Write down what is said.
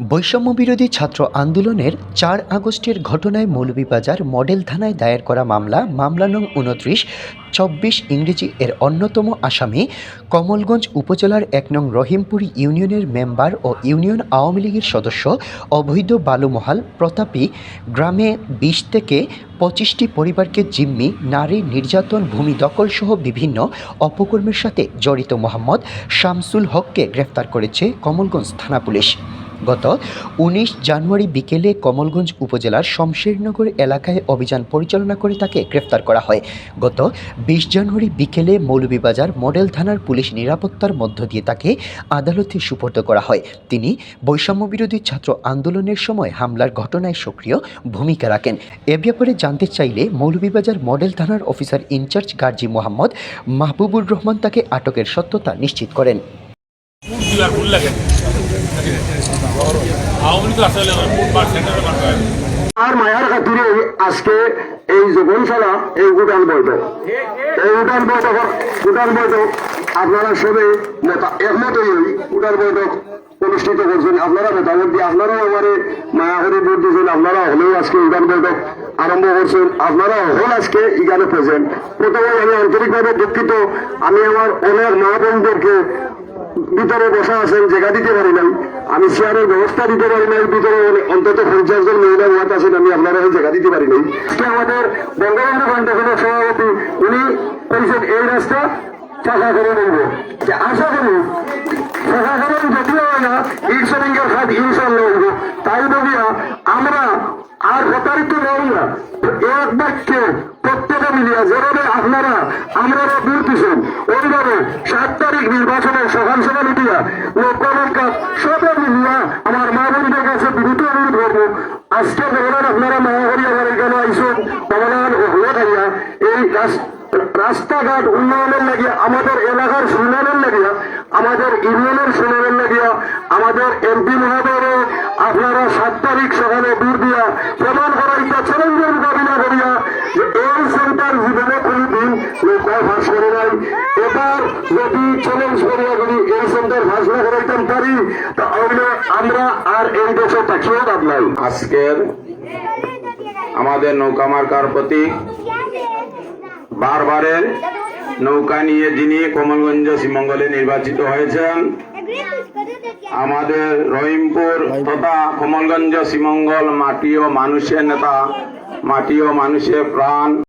বৈষম্য বিরোধী ছাত্র আন্দোলনের চার আগস্টের ঘটনায় মৌলভীবাজার মডেল থানায় দায়ের করা মামলা মামলা নং উনত্রিশ, চব্বিশ ইংরেজি এর অন্যতম আসামি, কমলগঞ্জ উপজেলার এক নং রহিমপুর ইউনিয়নের মেম্বার ও ইউনিয়ন আওয়ামী লীগের সদস্য অবৈধ বালুমহাল, প্রতাপী গ্রামে বিশ থেকে পঁচিশটি পরিবারকে জিম্মি, নারী নির্যাতন, ভূমি দখল সহ বিভিন্ন অপকর্মের সাথে জড়িত মোহাম্মদ শামসুল হককে গ্রেফতার করেছে কমলগঞ্জ থানা পুলিশ। গত উনিশ জানুয়ারি বিকেলে কমলগঞ্জ উপজেলার শমশেরনগর এলাকায় অভিযান পরিচালনা করে তাকে গ্রেফতার করা হয়। গত বিশ জানুয়ারি বিকেলে মৌলভীবাজার মডেল থানার পুলিশ নিরাপত্তার মধ্য দিয়ে তাকে আদালতে সুপর্দ করা হয়। তিনি বৈষম্য বিরোধী ছাত্র আন্দোলনের সময় হামলার ঘটনায় সক্রিয় ভূমিকা রাখেন। এ ব্যাপারে জানতে চাইলে মৌলভীবাজার মডেল থানার অফিসার ইনচার্জ গার্জি মোহাম্মদ মাহবুবুর রহমান তাকে আটকের সত্যতা নিশ্চিত করেন। আর মায়ার খাতিরে আজকে এই যোগনশালা এই উঠান বৈঠক। এই বৈঠক বৈঠক আপনারা সবে একমত বৈঠক অনুষ্ঠিত করছেন। আপনারা আপনারাও ভোট দিয়েছেন আপনারা আজকে উঠান বৈঠক আরম্ভ করছেন। আপনারা হল আজকে এখানে প্রথমে আমি আন্তরিকভাবে দুঃখিত। আমি আমার অনেক মা বোনদেরকে ভিতরে বসা আছেন জায়গা দিতে পারি নাই। আমি চেয়ারের ব্যবস্থা দিতে পারি নাই, ভিতরে অন্তত পঞ্চাশ জন মহিলা ওয়াত আছেন, আমি আপনারা জায়গা দিতে পারি নাই। আজকে আমাদের বঙ্গবন্ধু ফাউন্ডেশনের সভাপতি, উনি বলছেন এই রাস্তা চাকা করে নেব। আশা করি চাকা করে যদিও না ইট খাত ইনশাল্লাহ হইব তাই বলিয়া আমরা আর প্রতারিত নই না। এক বাক্যে প্রত্যেকে মিলিয়া যেভাবে আপনারা, আমরা দূর ওইভাবে সাত তারিখ নির্বাচনের সকাল সকাল উঠিয়া লোকলঙ্কা সবে মিলিয়া আমার মা বোনদের কাছে বিরুদ্ধে অনুরোধ করব। আজকে ভগবান আপনারা মা হরি আমার এখানে আইসুন ভগবান হয়ে থাইয়া এই রাস- রাস্তাঘাট উন্নয়নের লাগিয়া, আমাদের এলাকার উন্নয়নের লাগিয়া, আমাদের ইউনিয়নের উন্নয়নের লাগিয়া, আমাদের এমপি মহোদয় আমাদের নৌকা মার্কার প্রতীক বারবারের নৌকা নিয়ে যিনি কমলগঞ্জ শ্রীমঙ্গলে নির্বাচিত হয়েছেন, আমাদের রহিমপুর তথা কমলগঞ্জ শ্রীমঙ্গল মাটি ও মানুষের নেতা, মাটি ও মানুষের প্রাণ।